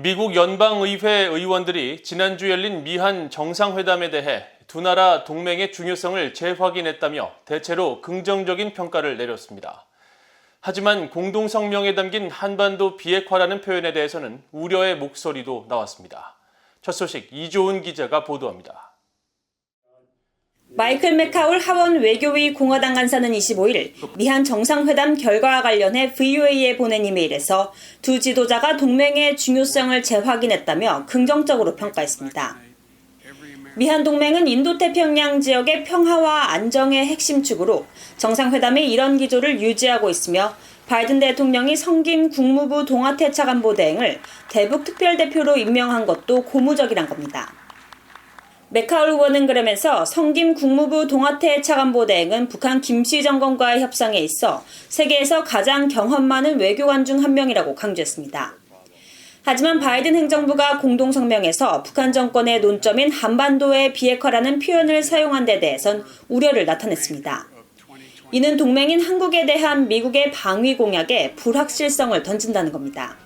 미국 연방의회 의원들이 지난주 열린 미한 정상회담에 대해 두 나라 동맹의 중요성을 재확인했다며 대체로 긍정적인 평가를 내렸습니다. 하지만 공동성명에 담긴 한반도 비핵화라는 표현에 대해서는 우려의 목소리도 나왔습니다. 첫 소식 이조은 기자가 보도합니다. 마이클 맥카울 하원 외교위 공화당 간사는 25일 미한 정상회담 결과와 관련해 VOA에 보낸 이메일에서 두 지도자가 동맹의 중요성을 재확인했다며 긍정적으로 평가했습니다. 미한 동맹은 인도태평양 지역의 평화와 안정의 핵심 축으로 정상회담의 이런 기조를 유지하고 있으며 바이든 대통령이 성김 국무부 동아태 차관보 대행을 대북 특별대표로 임명한 것도 고무적이란 겁니다. 메카울 의원은 그러면서 성김 국무부 동아태 차관보 대행은 북한 김씨 정권과의 협상에 있어 세계에서 가장 경험 많은 외교관 중 한 명이라고 강조했습니다. 하지만 바이든 행정부가 공동성명에서 북한 정권의 논점인 한반도의 비핵화라는 표현을 사용한 데 대해선 우려를 나타냈습니다. 이는 동맹인 한국에 대한 미국의 방위 공약에 불확실성을 던진다는 겁니다.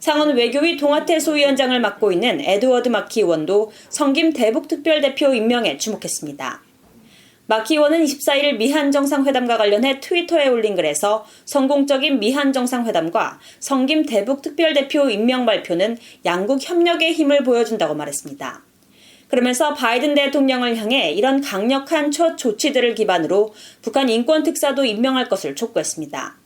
상원 외교위 동아태 소위원장을 맡고 있는 에드워드 마키 의원도 성김 대북특별대표 임명에 주목했습니다. 마키 의원은 24일 미한 정상회담과 관련해 트위터에 올린 글에서 성공적인 미한 정상회담과 성김 대북특별대표 임명 발표는 양국 협력의 힘을 보여준다고 말했습니다. 그러면서 바이든 대통령을 향해 이런 강력한 첫 조치들을 기반으로 북한 인권 특사도 임명할 것을 촉구했습니다.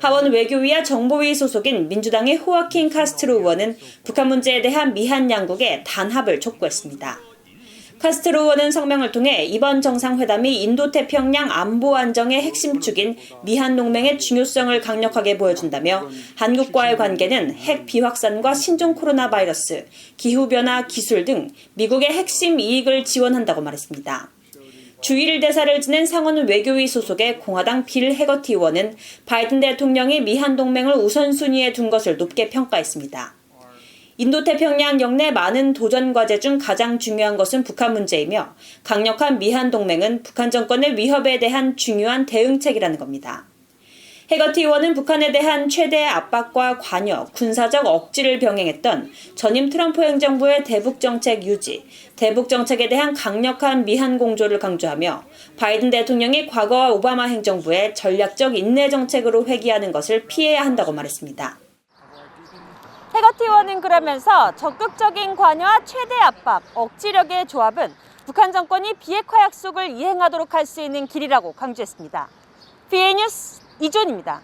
하원 외교위와 정보위 소속인 민주당의 호아킨 카스트로 의원은 북한 문제에 대한 미한 양국의 단합을 촉구했습니다. 카스트로 의원은 성명을 통해 이번 정상회담이 인도태평양 안보 안정의 핵심 축인 미한 동맹의 중요성을 강력하게 보여준다며 한국과의 관계는 핵 비확산과 신종 코로나 바이러스, 기후변화 기술 등 미국의 핵심 이익을 지원한다고 말했습니다. 주일 대사를 지낸 상원 외교위 소속의 공화당 빌 해거티 의원은 바이든 대통령이 미한 동맹을 우선순위에 둔 것을 높게 평가했습니다. 인도태평양 영내 많은 도전 과제 중 가장 중요한 것은 북한 문제이며 강력한 미한 동맹은 북한 정권의 위협에 대한 중요한 대응책이라는 겁니다. 해거티 의원은 북한에 대한 최대 압박과 관여, 군사적 억지를 병행했던 전임 트럼프 행정부의 대북 정책 유지, 대북 정책에 대한 강력한 미한 공조를 강조하며 바이든 대통령이 과거와 오바마 행정부의 전략적 인내 정책으로 회귀하는 것을 피해야 한다고 말했습니다. 해거티 의원은 그러면서 적극적인 관여와 최대 압박, 억지력의 조합은 북한 정권이 비핵화 약속을 이행하도록 할 수 있는 길이라고 강조했습니다. BA 뉴스 이존입니다.